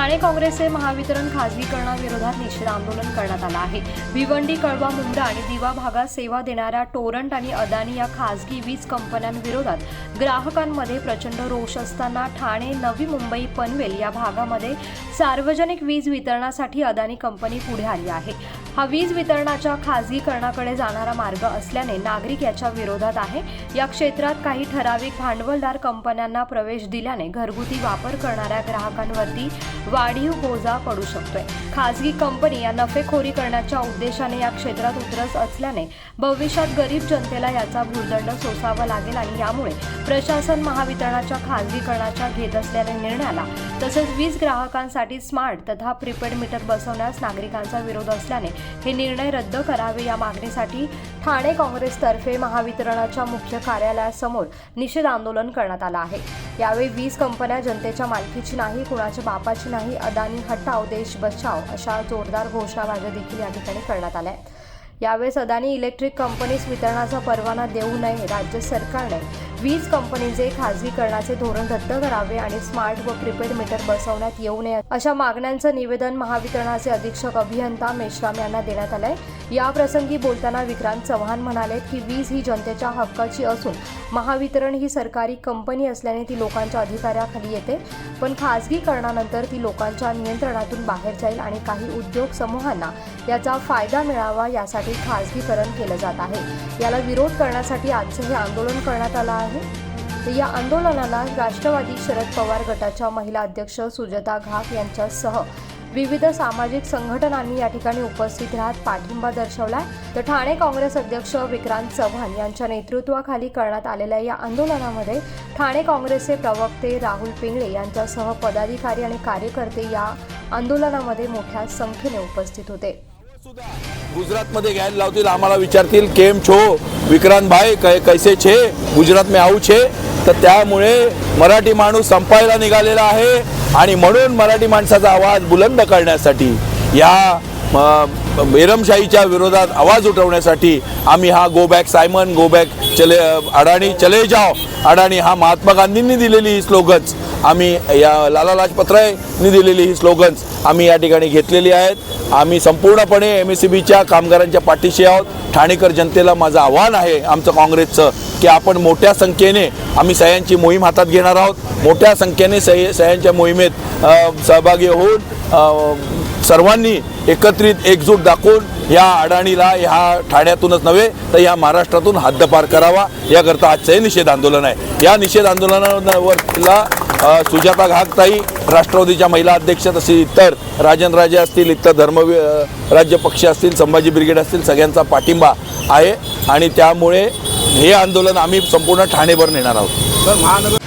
ठाणे काँग्रेसचे महावितरण खासगीकरणाविरोधात निषेध आंदोलन करण्यात आलं आहे. भिवंडी कळवा मुंब्रा आणि दिवा भागात सेवा देणाऱ्या टोरंट आणि अदानी या खासगी वीज कंपन्यांविरोधात ग्राहकांमध्ये प्रचंड रोष असताना ठाणे नवी मुंबई पनवेल या भागामध्ये सार्वजनिक वीज वितरणासाठी अदानी कंपनी पुढे आली आहे. हा वीज वितरणाच्या खासगीकरणाकडे जाणारा मार्ग असल्याने नागरिक याच्या विरोधात आहे. या क्षेत्रात काही ठराविक भांडवलदार कंपन्यांना प्रवेश दिल्याने घरगुती वापर करणाऱ्या ग्राहकांवरती वाढीव बोजा पडू शकतोय. खासगी कंपनी या नफेखोरी करण्याच्या उद्देशाने या क्षेत्रात उतरत असल्याने भविष्यात गरीब जनतेला याचा भूर्दंड सोसावा लागेल आणि यामुळे प्रशासन महावितरणाच्या खासगीकरणाच्या घेत असलेल्या निर्णयाला तसेच वीज ग्राहकांसाठी स्मार्ट तथा प्रीपेड मीटर बसवण्यास नागरिकांचा विरोध असल्याने हे निर्णय रद्द करावे या मागणीसाठी ठाणे काँग्रेसतर्फे महावितरणाच्या मुख्य कार्यालयासमोर निषेध आंदोलन करण्यात आलं आहे. यावेळी वीज कंपन्या जनतेच्या मालकीची नाही कुणाच्या बापाची नाही अदानी हटाव देश बचाव अशा जोरदार घोषणाबाजी देखील या ठिकाणी करण्यात आल्या. आहेत यावेळेस अदानी इलेक्ट्रिक कंपनीस वितरणाचा परवाना देऊ नये राज्य सरकारने वीज कंपनीचे खाजगीकरणाचे धोरण रद्द करावे आणि स्मार्ट व प्रीपेड मीटर बसवण्यात येऊ नये अशा मागण्यांचं निवेदन महावितरणाचे अधीक्षक अभियंता मेश्राम यांना देण्यात आलंय. या प्रसंगी बोलताना विक्रांत चव्हाण म्हणाले की वीज ही जनतेच्या हक्काची असून महावितरण ही सरकारी कंपनी असल्याने ती लोकांच्या अधिकाराखाली येते पण खाजगीकरणानंतर ती लोकांच्या नियंत्रणातून बाहेर जाईल आणि काही उद्योग समूहांना याचा फायदा मिळावा यासाठी खाजगीकरण केलं जात आहे. याला विरोध करण्यासाठी आजचं हे आंदोलन करण्यात आलं आहे. या आंदोलनाला राष्ट्रवादी शरद पवार गटाच्या महिला अध्यक्ष सुजता घाक यांच्यासह विविध सामाजिक संघटनांनी या ठिकाणी उपस्थित राहत पाठिंबा दर्शवला तर ठाणे काँग्रेस अध्यक्ष विक्रांत चव्हाण यांच्या नेतृत्वाखाली करण्यात आलेल्या या आंदोलनामध्ये ठाणे काँग्रेसचे प्रवक्ते राहुल पिंगळे यांच्यासह पदाधिकारी आणि कार्यकर्ते या आंदोलनामध्ये मोठ्या संख्येने उपस्थित होते. गुजरातमध्ये घ्यायला लावतील आम्हाला विचारतील केम छो विक्रांत भाई कै कैसे छे? गुजरात में आऊ छे? तर त्यामुळे मराठी माणूस संपायला निघालेला आहे. आणि म्हणून मराठी माणसाचा आवाज बुलंद करण्यासाठी या बेरमशाहीच्या विरोधात आवाज उठवण्यासाठी आम्ही हा go back Simon go back चले अडाणी चले जाओ. अडाणी हा महात्मा गांधींनी दिलेली ही स्लोगन्स. आम्ही या लाला लाजपत रायनी दिलेली ही स्लोगन्स आम्ही या ठिकाणी घेतलेली आहेत. आम्ही संपूर्णपणे एम एस सी बीच्या कामगारांच्या पाठीशी आहोत. ठाणेकर जनतेला माझं आव्हान आहे आमचं काँग्रेसचं की आपण मोठ्या संख्येने आम्ही सह्यांची मोहीम हातात घेणार आहोत. मोठ्या संख्येने सह्य सह्यांच्या मोहिमेत सहभागी होऊन सर्वांनी एकत्रित एकजूट दाखवून या अडाणीला ह्या ठाण्यातूनच नव्हे तर या महाराष्ट्रातून हद्दपार करावा याकरता आजचं हे निषेध आंदोलन आहे. या निषेध आंदोलनावरला सुजाता घागताई राष्ट्रवादीच्या महिला अध्यक्ष तसेच इतर राजन राजे असतील इतर धर्म राज्य पक्ष असतील संभाजी ब्रिगेड असतील सगळ्यांचा पाठिंबा आहे. आणि त्यामुळे हे आंदोलन आम्ही संपूर्ण ठाणेभर नेणार आहोत. तर महानगर